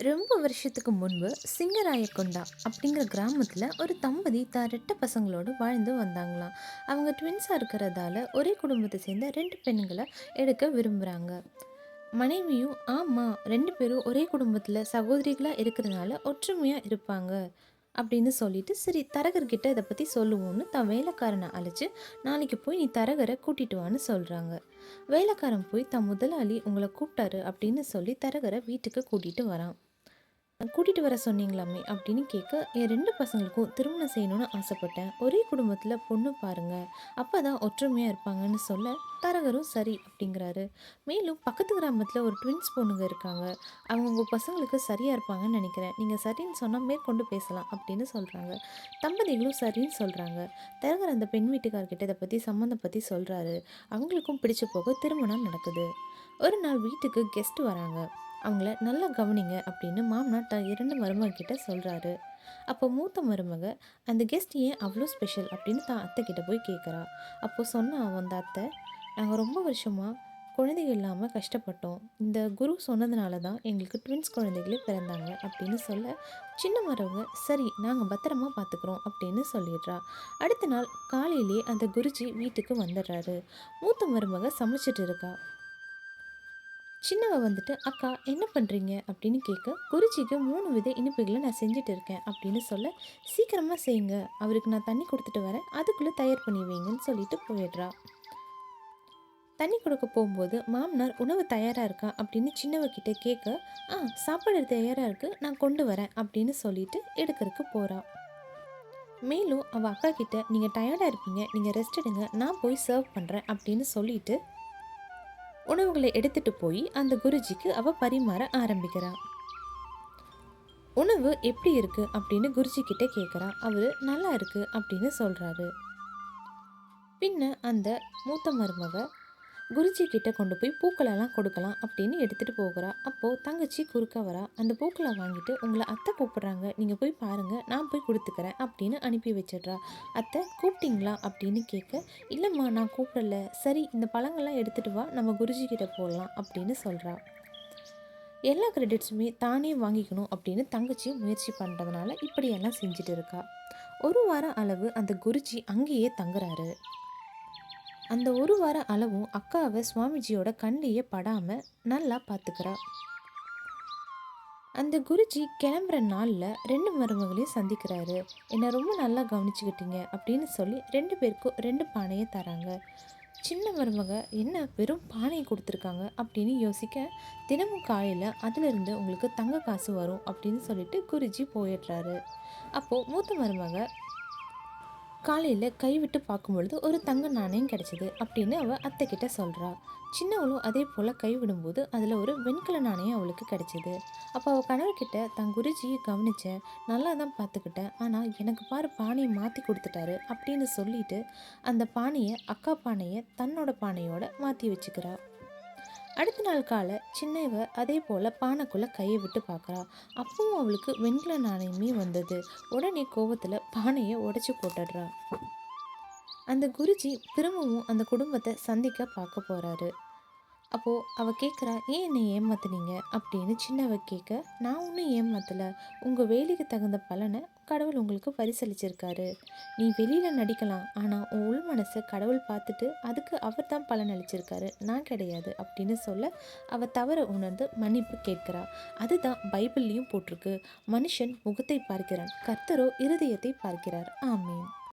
ரொம்ப வருஷத்துக்கு முன்பு சிங்கராயக்கொண்டா அப்படிங்கிற கிராமத்தில் ஒரு தம்பதி தான் ரெட்டை பசங்களோடு வாழ்ந்து வந்தாங்களாம். அவங்க ட்வின்ஸாக இருக்கிறதால ஒரே குடும்பத்தை சேர்ந்த ரெண்டு பெண்களை எடுக்க விரும்புகிறாங்க மனைவியும் ஆமாம் ரெண்டு பேரும் ஒரே குடும்பத்தில் சகோதரிகளாக இருக்கிறதுனால ஒற்றுமையாக இருப்பாங்க. அப்படின்னு சொல்லிட்டு சரி தரகர்கிட்ட இதை பற்றி சொல்லுவோன்னு தன் வேலைக்காரனை அழைச்சி நாளைக்கு போய் நீ தரகரை கூட்டிட்டு வான்னு சொல்கிறாங்க வேலைக்காரன் போய் தன் முதலாளி உங்களை கூப்பிட்டாரு அப்படின்னு சொல்லி தரகரை வீட்டுக்கு கூட்டிகிட்டு வரான். கூட்டிகிட்டு வர சொன்னீங்களாமே அப்படின்னு கேட்க என் ரெண்டு பசங்களுக்கும் திருமணம் செய்யணும்னு ஆசைப்பட்டேன். ஒரே குடும்பத்தில் பொண்ணு பாருங்கள் அப்போ தான் ஒற்றுமையாக இருப்பாங்கன்னு சொல்ல தரகரும் சரி அப்படிங்கிறாரு. மேலும் பக்கத்து கிராமத்தில் ஒரு ட்வின்ஸ் பொண்ணுங்க இருக்காங்க. அவங்க உங்கள் பசங்களுக்கு சரியாக இருப்பாங்கன்னு நினைக்கிறேன். நீங்கள் சரின்னு சொன்னால் மேற்கொண்டு பேசலாம் அப்படின்னு சொல்கிறாங்க தம்பதிகளும் சரின்னு சொல்கிறாங்க தரகர் அந்த பெண் வீட்டுக்கார்கிட்ட இதை பற்றி சம்மந்தம் பற்றி சொல்கிறாரு அவங்களுக்கும் பிடிச்ச போக திருமணம் நடக்குது. ஒரு நாள் வீட்டுக்கு கெஸ்ட் வராங்க. அவங்கள நல்லா கவனிங்க அப்படின்னு மாமனார் தான் இரண்டு மருமகிட்ட சொல்கிறாரு அப்போ மூத்த மருமக அந்த கெஸ்ட் ஏன் அவ்வளோ ஸ்பெஷல் அப்படின்னு தான் அத்தை கிட்ட போய் கேட்குறா அப்போ சொன்னான் அந்த அத்தை நாங்கள் ரொம்ப வருஷமாக குழந்தைகள் இல்லாமல் கஷ்டப்பட்டோம். இந்த குரு சொன்னதுனால தான் எங்களுக்கு ட்வின்ஸ் குழந்தைகளே பிறந்தாங்க அப்படின்னு சொல்ல சின்ன மரவங்க சரி நாங்கள் பத்திரமா பார்த்துக்குறோம் அப்படின்னு சொல்லிடுறா. அடுத்த நாள் காலையிலேயே அந்த குருஜி வீட்டுக்கு வந்துடுறாரு. மூத்த மருமக சமைச்சிட்டு இருக்கா. சின்னவ வந்துட்டு அக்கா என்ன பண்ணுறீங்க அப்படின்னு கேட்க குருஜிக்கு மூணு வித இனிப்புகளை நான் செஞ்சுட்டு இருக்கேன் அப்படின்னு சொல்ல சீக்கிரமாக செய்யுங்க. அவருக்கு நான் தண்ணி கொடுத்துட்டு வரேன். அதுக்குள்ளே தயார் பண்ணி வைங்கன்னு சொல்லிட்டு போயிடுறா. தண்ணி கொடுக்க போகும்போது மாமனார் உணவு தயாராக இருக்கா? அப்படின்னு சின்னவகிட்ட கேட்க ஆ சாப்பாடு தயாராக இருக்குது நான் கொண்டு வரேன் அப்படின்னு சொல்லிட்டு எடுக்கிறதுக்கு போகிறா மேலும் அவள் அக்கா கிட்ட நீங்கள் டயர்டாக இருப்பீங்க. நீங்கள் ரெஸ்ட் எடுங்க. நான் போய் சர்வ் பண்ணுறேன் அப்படின்னு சொல்லிட்டு உணவுகளை எடுத்துட்டு போய் அந்த குருஜிக்கு அவ பரிமாற ஆரம்பிக்கிறான் உணவு எப்படி இருக்கு? அப்படின்னு குருஜி கிட்ட கேட்குறான் அவரு நல்லா இருக்கு அப்படின்னு சொல்றாரு. பின்ன அந்த மூத்த மருமக குருஜி கிட்ட கொண்டு போய் பூக்களெல்லாம் கொடுக்கலாம் அப்படின்னு எடுத்துகிட்டு போகிறா. அப்போது தங்கச்சி குறுக்க வரா. அந்த பூக்களை வாங்கிட்டு உங்களை அத்தை கூப்பிட்றாங்க. நீங்கள் போய் பாருங்கள் நான் போய் கொடுத்துக்கிறேன் அப்படின்னு அனுப்பி வச்சிடுறா. அத்தை கூப்பிட்டீங்களா? அப்படின்னு கேட்க இல்லைம்மா நான் கூப்பிடல. சரி இந்த பழங்கள்லாம் எடுத்துகிட்டு வா. நம்ம குருஜி கிட்ட போடலாம் அப்படின்னு சொல்கிறா எல்லா கிரெடிட்ஸுமே தானே வாங்கிக்கணும் அப்படின்னு தங்கச்சி முயற்சி பண்ணுறதுனால இப்படியெல்லாம் செஞ்சுட்டு இருக்கா. ஒரு வாரம் அளவு அந்த குருஜி அங்கேயே தங்குறாரு. அந்த ஒரு வார அளவும் அக்காவை சுவாமிஜியோட கண்ணிலேயே படாமல் நல்லா பார்த்துக்கிறா அந்த குருஜி கிளம்புற நாளில் ரெண்டு மருமகளையும் சந்திக்கிறாரு. என்னை ரொம்ப நல்லா கவனிச்சுக்கிட்டீங்க அப்படின்னு சொல்லி ரெண்டு பேருக்கும் ரெண்டு பானையை தராங்க. சின்ன மருமக என்ன வெறும் பானையை கொடுத்துருக்காங்க? அப்படின்னு யோசிக்க தினமும் காலையில் அதிலிருந்து உங்களுக்கு தங்க காசு வரும் அப்படின்னு சொல்லிட்டு குருஜி போயிடுறாரு. அப்போது மூத்த மருமக காலையில் கைவிட்டு பார்க்கும்பொழுது ஒரு தங்க நாணயம் கிடச்சிது அப்படின்னு அவள் அத்தை கிட்ட சொல்கிறா சின்னவளும் அதே போல் கைவிடும்போது அதில் ஒரு வெண்கல நாணயம் அவளுக்கு கிடச்சிது. அப்போ அவள் கணவர்கிட்ட தன் குருஜியை கவனித்தேன் நல்லா தான் பார்த்துக்கிட்டேன் ஆனால் எனக்கு பாரு பானையை மாற்றி கொடுத்துட்டாரு அப்படின்னு சொல்லிட்டு அந்த பானையை அக்கா பானையை தன்னோட பானையோட மாற்றி வச்சுக்கிறாள் அடுத்த நாள் காலை சின்னவ அதே போல் பானைக்குள்ளே கையை விட்டு பார்க்குறா. அப்பவும் அவளுக்கு வெண்கல நாணயமே வந்தது. உடனே கோபத்தில் பானையை உடச்சி போட்டுடுறா. அந்த குருஜி திரும்பவும் அந்த குடும்பத்தை சந்திக்க பார்க்க போகிறாரு அப்போது அவள் கேட்குறா ஏன் என்னை ஏமாத்துனீங்க? அப்படின்னு சின்னவ கேட்க நான் ஒன்றும் ஏமாத்தலை. உங்கள் வேலைக்கு தகுந்த பலனை கடவுள் உங்களுக்கு பரிசளிச்சிருக்காரு. நீ வெளியில் நடிக்கலாம் ஆனால் உன் உள் மனசை கடவுள் பார்த்துட்டு அதுக்கு அவர் தான் பலன் அளிச்சிருக்காரு நான் கிடையாது அப்படின்னு சொல்ல அவள் தவற உணர்ந்து மன்னிப்பு கேட்கிறா. அதுதான் பைபிள்லேயும் போட்டிருக்கு. மனுஷன் முகத்தை பார்க்கிறான். கர்த்தரோ இருதயத்தை பார்க்கிறார். ஆமீன்.